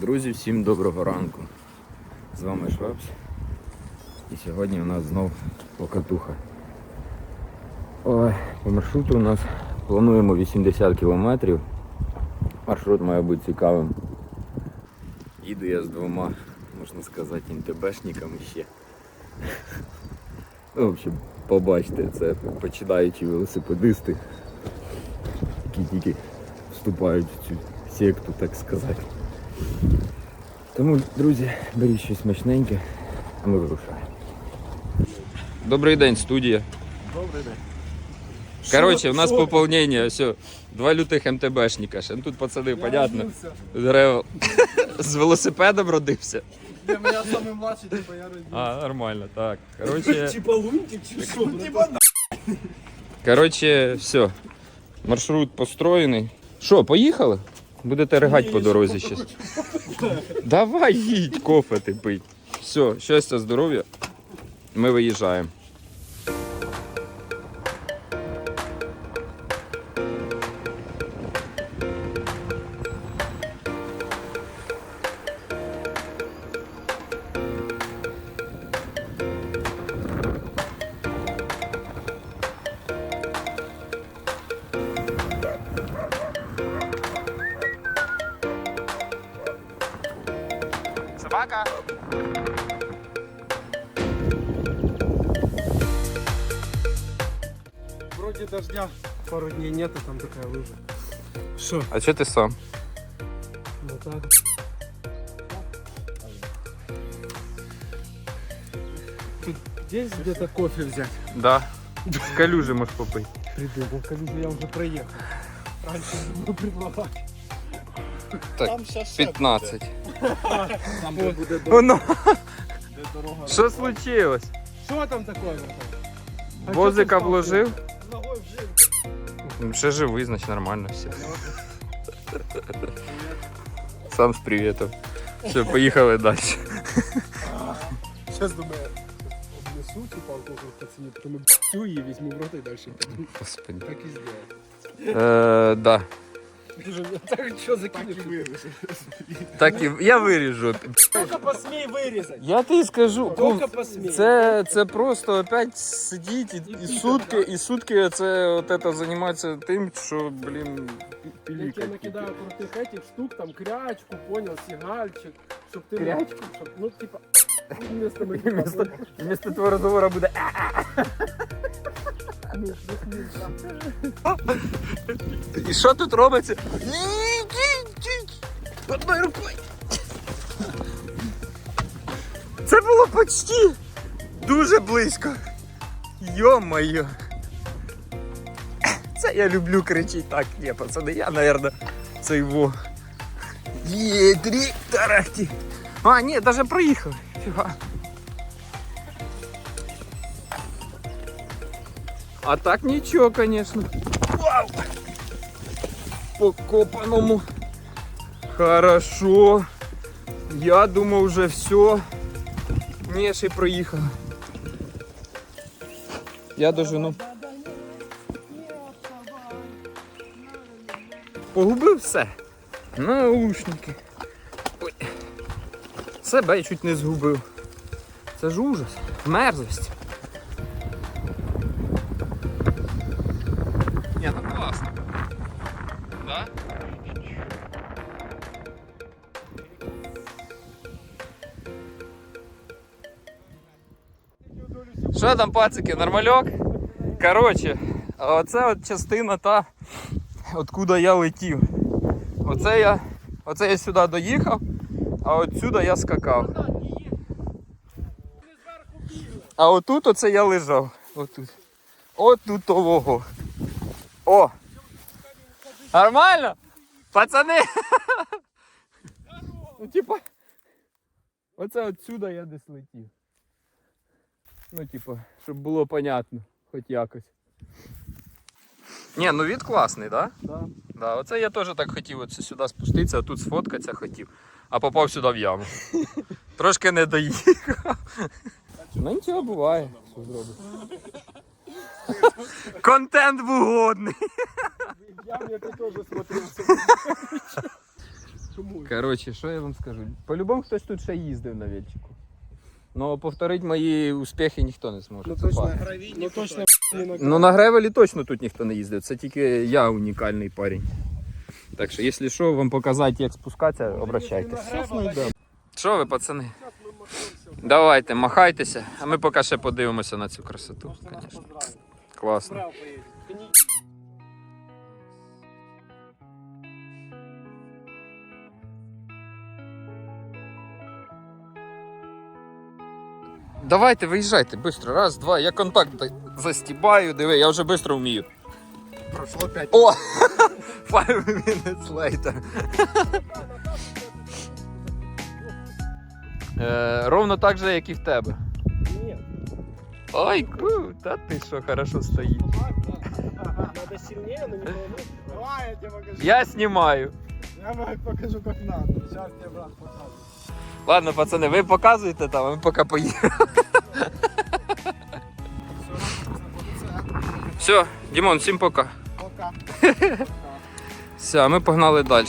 Друзі, всім доброго ранку. З вами Швепс. І сьогодні у нас знов покатуха. Ой, по маршруту у нас плануємо 80 кілометрів. Маршрут має бути цікавим. Їду я з двома, можна сказати, МТБшниками ще. Ну, в общем, побачите, це починаючі велосипедисти, які тільки вступають в цю секту, так сказати. Тому, друзі, беріть щось смачненьке, а ми вирушаємо. Добрий день, студія. Добрий день. Коротше, у нас поповнення, все, два лютих МТБшника. Ще. Ну, тут пацани, понятно. Дерева з велосипедом родився. Для мене самий младший, типу, я родив. А, нормально, так. Коротше, Типа лунтик чи що? Типа коротше, все. Маршрут построєний. Що, поїхали? Будете ригать по дорозі ще. Давай їдь, кофе ти пить. Все, щастя, здоров'я. Ми виїжджаємо. Собака. Вроде дождя пару дней нету, там такая лужа. Что? А що ти сам? Ну так. Тут есть где-то кофе взять? Да. З калюжі можеш попити. Придумал, калюжу я уже проехал. Раньше мы предлагали. Так, Там сейчас 15. Там де буде Воно. де дорога. Що случилось? Що там такое? Возика вложив? встав? Вжив. Ну, Ще живий, значить нормально все. Сам з привітом. Все, поїхали далі. Сейчас думаю, обнесу цю палку по ціні, потім всю її візьму в рот і далі. Господи. Так і зробив. Е, да. Дуже так що закинеш? Так і я виріжу. Тільки посмій вирізати. Я тобі скажу, Тільки посмій. це, це просто опять сидіть і, і сутки, і сутки це от это займатися тим, що, блін, Я пілікать. тебе накидаю крутих этих штук, там крячку, понял, сигальчик, щоб ти... Крячку? Щоб, ну, типа, вместо Вместо, вместо твого розговору буде Ну, плюс-мінус, І що тут робиться? Одною рукою. Це було почти дуже близько. Йо-моє. Це я люблю кричати так. Ні, пацани, я, наверное, цей во. Є, три тарахті. А, ні, даже проїхали. Фіга. А так нічого, конечно. Вау! По копаному. Хорошо. Я думав вже все. Ні, ще й проїхав. Я дожену. Погубив все. Наушники. Себе чуть не згубив. Це ж ужас. Мерзость. Ні, ну класно. Да? Що там, пацики, нормальок? Коротше, оце от частина та, откуда я летів. Оце я, оце я сюди доїхав, а от сюди я скакав. А отут оце я лежав. Отут. Отут того. О! Нормально? Пацани! Ну, типа. Оце отсюда я десь летів. Ну, типа, щоб було понятно, хоч якось. Ні, ну від класний, так? Да? Да. Да, оце я теж так хотів оце сюди спуститися, а тут сфоткатися хотів, а попав сюди в яму. Трошки не доїхав. Ну нічого буває. Що зробиш? Контент. Я тоже Коротше, що я вам скажу? По-любому хтось тут ще їздив на вельчику. Ну, повторити мої успіхи ніхто не зможе. Ну точно, ну точно на Ну на гревелі точно тут ніхто не їздив. Це тільки я унікальний парень. Так що, якщо що, вам показати, як спускатися, обращайтесь. Що ви, пацани? Давайте, махайтеся, а ми поки ще подивимося на цю красоту. Звісно. Класно. Давайте, виїжджайте, швидко. Раз, два. Я контакт застібаю, диви, я вже швидко вмію. Пройшло 5 О! Five minutes later. Е, ровно так же, як і в тебе. Ні. Ой, ку, та ти що, хорошо стоїть. Надо сильнее, но не. Давай, я тебе покажу. Я знімаю. Я вам покажу, как надо. Сейчас тебе, брат, покажу. Ладно, пацани, ви показуєте там, а ми поки поїдемо. Все, Дімон, всім пока. Пока. Все, а ми погнали далі.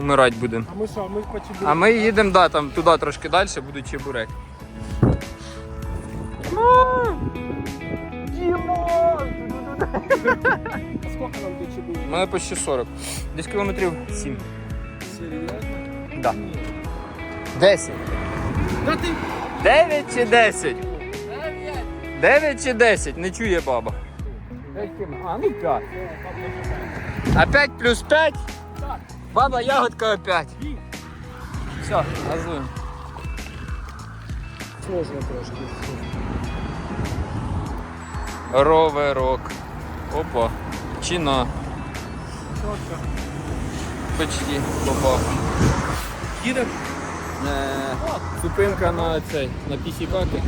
Умирати будемо. А мы что, мы по чебуру? А ми їдемо, да, там туди трошки далі, будуть чебуреки. А сколько нам до чебуру? У мене почти 40. Десь кілометрів 7. Серьезно? Да. 10. Да ты... 9 чи 10? 9 чи 10? Не чує баба. А, ну 5. 5 плюс 5? Баба ягодка опять. Все, газуємо. Сложно тоже. Роверок. Опа. Чина. Почти попав. Їдем? Е, Зупинка на цей, на пісікаки.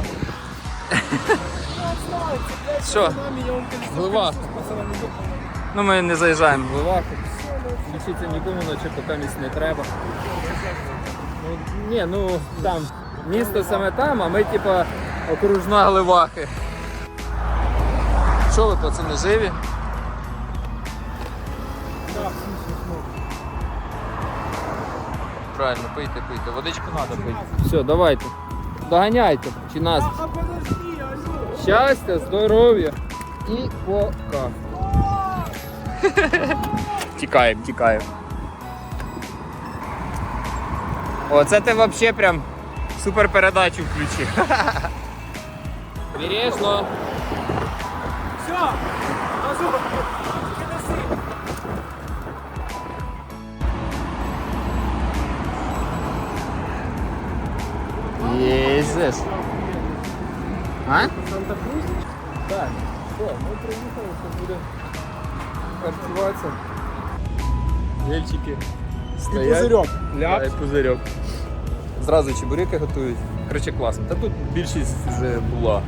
Що? Глива. Ну ми не заїжджаємо в Гливаку. Лічитися нікому, наче поки місць не треба. Ну, ні, ну там місто саме там, а ми типа окружна Гливахи. Що ви, пацани, живі? Правильно, пийте, пийте. Водичку треба пити. Все, давайте. Доганяйте. Чи нас. Алло. Щастя, здоров'я і пока. Тікаємо, тікаємо. Оце ти взагалі прям супер передачу включив. Бережно. Все. Підноси. Єзес. А? Санта-Крус? Так, що, ми приїхали, що будемо харчуватися. Гельчики І пузырек. Ляп. Ляп. пузирьок. Зразу чебуреки готують. Коротше, класно. Та тут більшість вже була.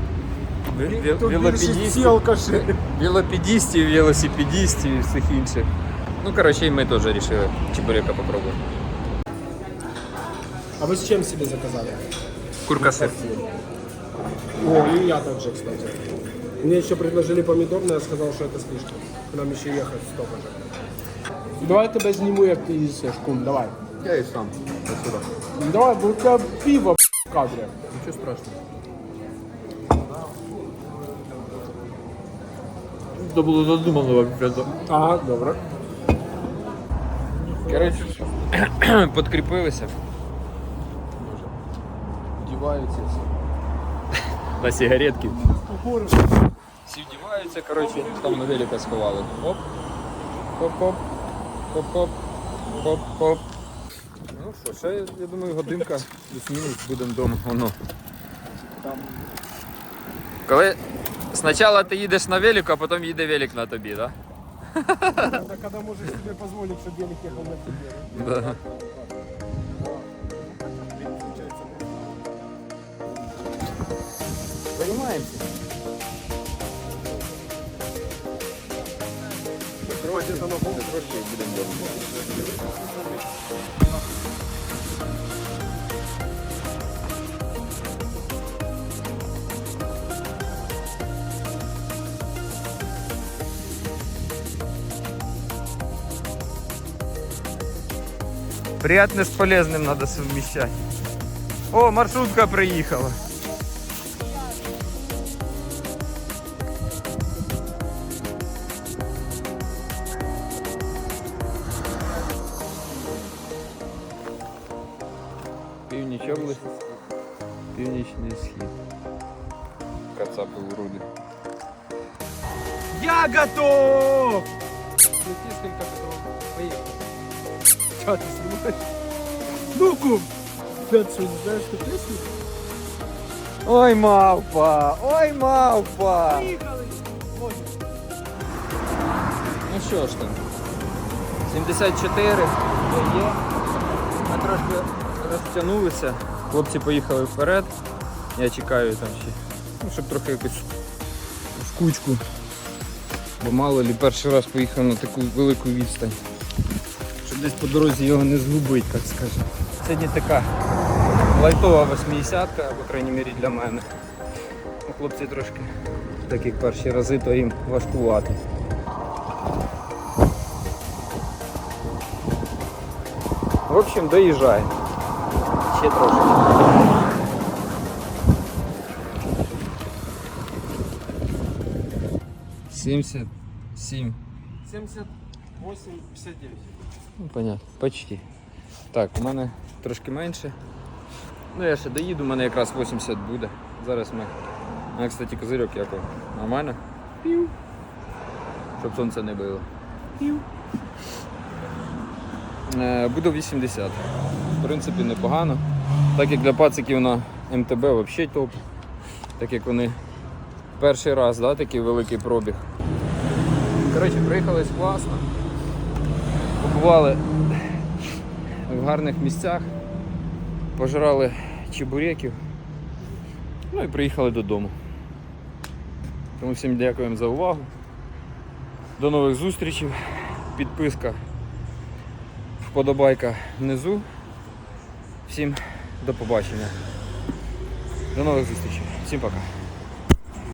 Ве- ве- Тут більшість всі Велосипедістів, алкаші. велосипедістів, велосипедістів і всіх інших. Ну, коротше, і ми теж вирішили чебурека попробувати. А вы с чем себе заказали? Курка сир. О, и я также, кстати. Мне еще предложили помидор, но я сказал, что это слишком. К нам еще ехать столько же. Давай я тебя сниму, як ты їсиш, кум, давай. Я і сам. Спасибо. Давай, бо у тебя пиво в кадре. Нічого страшного. Це було задумано взагалі. Ага, добре. Коротше, підкріпилися. Вдіваються всі. На сигаретки. Всі вдіваються, коротше, там на велика сховали. Оп. Хоп-хоп. Хоп-хоп. Хоп-хоп. Ну що, ще, я думаю, годинка плюс-мінус будемо вдома. Воно. Коли спочатку ти їдеш на велику, а потім їде велик на тобі, так? Это когда можешь себе позволить, чтобы велик ехал на тебе. Да? Да. Займаємося. Трошки это на пол. Трошки будемо вдома. Приятне з полезним треба совмещати. О, маршрутка приїхала. Північний схід. Кацапи уроди. Я готов! Лети сколько Поехали. Что ты снимаешь? Ну-ка! Ты что, не знаешь, что песню? Ой, мавпа! Ой, мавпа! Поехали! Ну що ж там? 74 є. Ми трошки розтягнулися. Хлопці поїхали вперед. Я чекаю там ще. Ну, щоб трохи якось в кучку. Бо мало лі перший раз поїхав на таку велику відстань. Щоб десь по дорозі його не згубить, так скажемо. Сьогодні така лайтова 80-ка, по крайній мірі для мене. Ну, хлопці трошки, так як перші рази, то їм важкувати. В общем, доїжджай. Ще трошки. Семьдесят семь. 78, 59. Ну, понятно, почти. Так, у мене трошки менше. Ну я ще доїду, у мене якраз 80 буде. Зараз ми. У мене, кстати, козирьок який. Нормально? Пів. Щоб сонце не било. Пів. Е, Буду 80. В принципі, непогано. Так як для пациків на МТБ взагалі топ. Так як вони перший раз, да, такий великий пробіг. Коротше, приїхались класно. Побували в гарних місцях, пожирали чебуреків. Ну і приїхали додому. Тому всім дякуємо за увагу. До нових зустрічей. Підписка вподобайка внизу. Всім до побачення. До нових зустрічей. Всім пока.